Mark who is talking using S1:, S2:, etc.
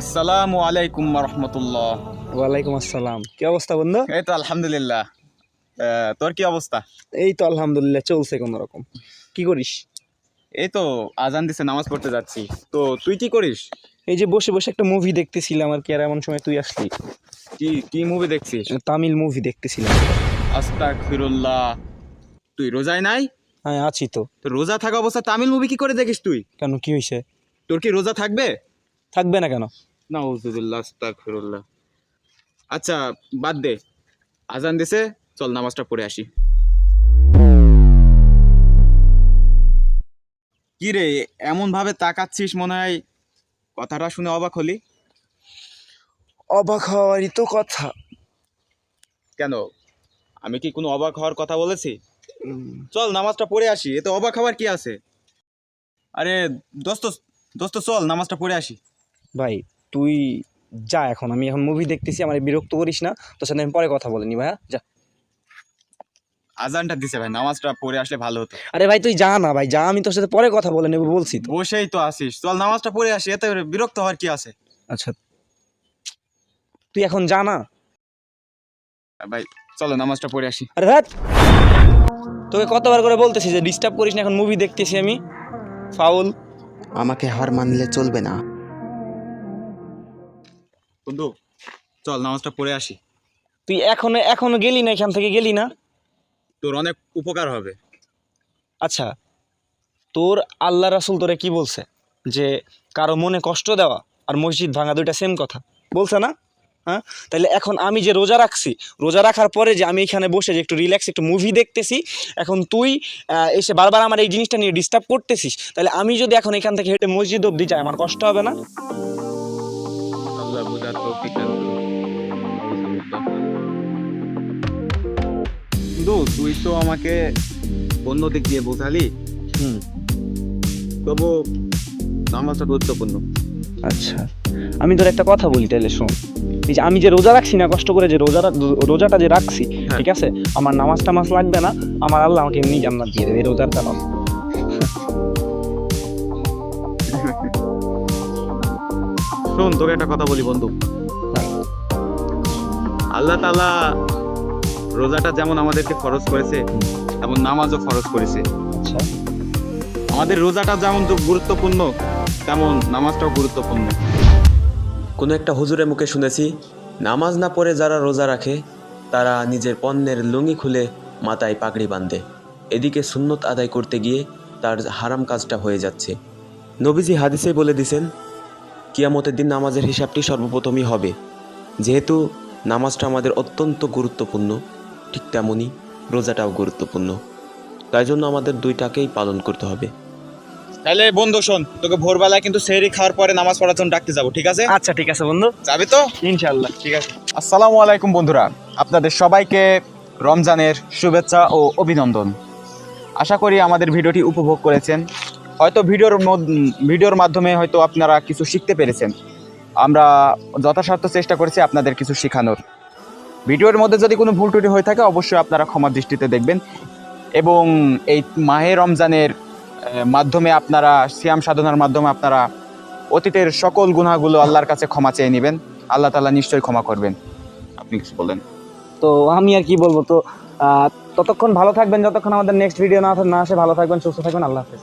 S1: আসসালামু আলাইকুম রহমতুল্লাহ।
S2: ওয়ালাইকুম আসসালাম। কি অবস্থা বন্ধু?
S1: এই তো আলহামদুলিল্লাহ। তোর কি অবস্থা?
S2: এই তো আলহামদুলিল্লাহ চলছে কোন রকম। কি করিস?
S1: এই তো আজান দিছে নামাজ পড়তে যাচ্ছি। তো তুই কি করিস?
S2: এই যে বসে বসে একটা মুভি দেখতেছিলাম আর কি আর এমন সময় তুই আসলি।
S1: কি কি মুভি দেখছিস?
S2: তামিল মুভি দেখতেছিলাম।
S1: আস্তাক ফিরুল্লাহ তুই রোজায় নাই?
S2: হ্যাঁ আছি তো।
S1: তো রোজা থাকা অবস্থা তামিল মুভি কি করে দেখিস তুই?
S2: কেন কি হয়েছে
S1: তোর কি রোজা থাকবে?
S2: থাকবে না কেন?
S1: না উজুবিল্লাহ আস্তাক ফিরুল্লাহ আচ্ছা বাদ দে। আজান দিছে চল নামাজটা পড়ে আসি। কি রে এমন ভাবে তাকাচ্ছিস মনে হয়? কথাটা শুনে অবাক হলি?
S2: অবাক হওয়ারই তো কথা।
S1: কেন? আমি কি কোনো অবাক হওয়ার কথা বলেছি? চল নামাজটা পড়ে আসি এতে অবাক হওয়ার কি আছে? আরে দোস্ত দোস্ত চল নামাজটা পড়ে আসি।
S2: ভাই তুই যা এখন আমি এখন মুভি দেখতেছি আমার বিরক্ত করিস না তোর সাথে আমি পরে কথা বলিনি ভাইয়া যা।
S1: আজানটা দিছে ভাই নামাজটা পড়ে আসলে ভালো হতো।
S2: আরে ভাই তুই যা না ভাই যা আমি তোর সাথে পরে কথা বলে নেব বলছি তো।
S1: বসেই তো আসিস চল নামাজটা পড়ে আসি এতে বিরক্ত হওয়ার কি আছে?
S2: আচ্ছা। তুই এখন যা না।
S1: ভাই চলো নামাজটা পড়ে আসি।
S2: আরে রাত তোকে কতবার করে বলতেছি যে ডিস্টার্ব করিস না এখন মুভি দেখতেছি আমি। ফাউল।
S3: আমাকে হার মানলে চলবে না।
S1: বন্ধু চল নামাজটা পড়ে আসি।
S2: তুই এখনও এখনও গেলি না এখান থেকে? গেলি না?
S1: তোর অনেক উপকার হবে।
S2: আচ্ছা তোর আল্লাহ রাসুল তোরে কি বলছে? যে কারও মনে কষ্ট দেওয়া আর মসজিদ ভাঙা দুইটা সেম কথা। বলছে না? হ্যাঁ? তাহলে এখন আমি যে রোজা রাখছি রোজা রাখার পরে যে আমি এখানে বসে যে একটু রিল্যাক্স একটু মুভি দেখতেছি এখন তুই এসে বারবার আমার এই জিনিসটা নিয়ে ডিস্টার্ব করতেছিস তাহলে আমি যদি এখন এখান থেকে হেঁটে মসজিদ অব্দি যাই আমার কষ্ট হবে না?
S1: বুঝার তৌফিক দান। বন্ধু তুই তো আমাকে অন্য দিক দিয়ে বোঝালি।
S2: হুম।
S1: তবু নামাজটা গুরুত্বপূর্ণ।
S2: আচ্ছা। আমি তোর একটা কথা বলি তাহলে শোন। এই যে আমি যে রোজা রাখছি না কষ্ট করে যে রোজা রোজাটা যে রাখছি
S1: হ্যাঁ।
S2: ঠিক আছে? আমার নামাজ টামাজ লাগবে না আমার আল্লাহ আমাকে এমনি জান্নাত দিয়ে দেবে রোজার কারণ।
S1: শোন, তোকে একটা কথা বলি বন্ধু। আল্লাহ তালা রোজাটা যেমন আমাদেরকে ফরজ করেছে, তেমন নামাজও ফরজ করেছে। আমাদের রোজাটা যেমন গুরুত্বপূর্ণ, তেমন নামাজটাও গুরুত্বপূর্ণ।
S4: কোনো একটা হুজুরের মুখে শুনেছি, নামাজ না পড়ে যারা রোজা রাখে, তারা নিজের পণ্যের লুঙ্গি খুলে মাথায় পাগড়ি বাঁধে। এদিকে সুন্নত আদায় করতে গিয়ে তার হারাম কাজটা হয়ে যাচ্ছে। নবীজি হাদিসে বলে দিছেন কিয়ামতের দিন নামাজের হিসাবটি সর্বপ্রথমই হবে। যেহেতু নামাজটা আমাদের অত্যন্ত গুরুত্বপূর্ণ ঠিক তেমনই রোজাটাও গুরুত্বপূর্ণ। তাই জন্য আমাদের দুইটাকেই পালন করতে হবে।
S1: তাহলে বন্ধু শোন তোকে ভোরবেলায় কিন্তু সেহরি খাওয়ার পরে নামাজ পড়ার জন্য ডাকতে যাব ঠিক আছে?
S2: আচ্ছা ঠিক আছে বন্ধু।
S1: যাবে তো?
S2: ইনশাল্লাহ
S1: ঠিক আছে। আসসালামু আলাইকুম বন্ধুরা আপনাদের সবাইকে রমজানের শুভেচ্ছা ও অভিনন্দন। আশা করি আমাদের ভিডিওটি উপভোগ করেছেন। হয়তো ভিডিওর ভিডিওর মাধ্যমে হয়তো আপনারা কিছু শিখতে পেরেছেন। আমরা যথাসাধ্য চেষ্টা করেছি আপনাদের কিছু শেখানোর। ভিডিওর মধ্যে যদি কোনো ভুল ত্রুটি হয়ে থাকে, অবশ্যই আপনারা ক্ষমা দৃষ্টিতে দেখবেন। এবং এই মাহে রমজানের মাধ্যমে আপনারা, সিয়াম সাধনার মাধ্যমে আপনারা অতীতের সকল গুনাহগুলো আল্লাহর কাছে ক্ষমা চেয়ে নেবেন। আল্লাহ তালা নিশ্চয়ই ক্ষমা করবেন। আপনি কিছু বলেন।
S2: তো আমি আর কি বলব? তো ততক্ষণ ভালো থাকবেন, যতক্ষণ আমাদের নেক্সট ভিডিও না না আসে, ভালো থাকবেন, সুস্থ থাকবেন, আল্লাহ হাফেজ।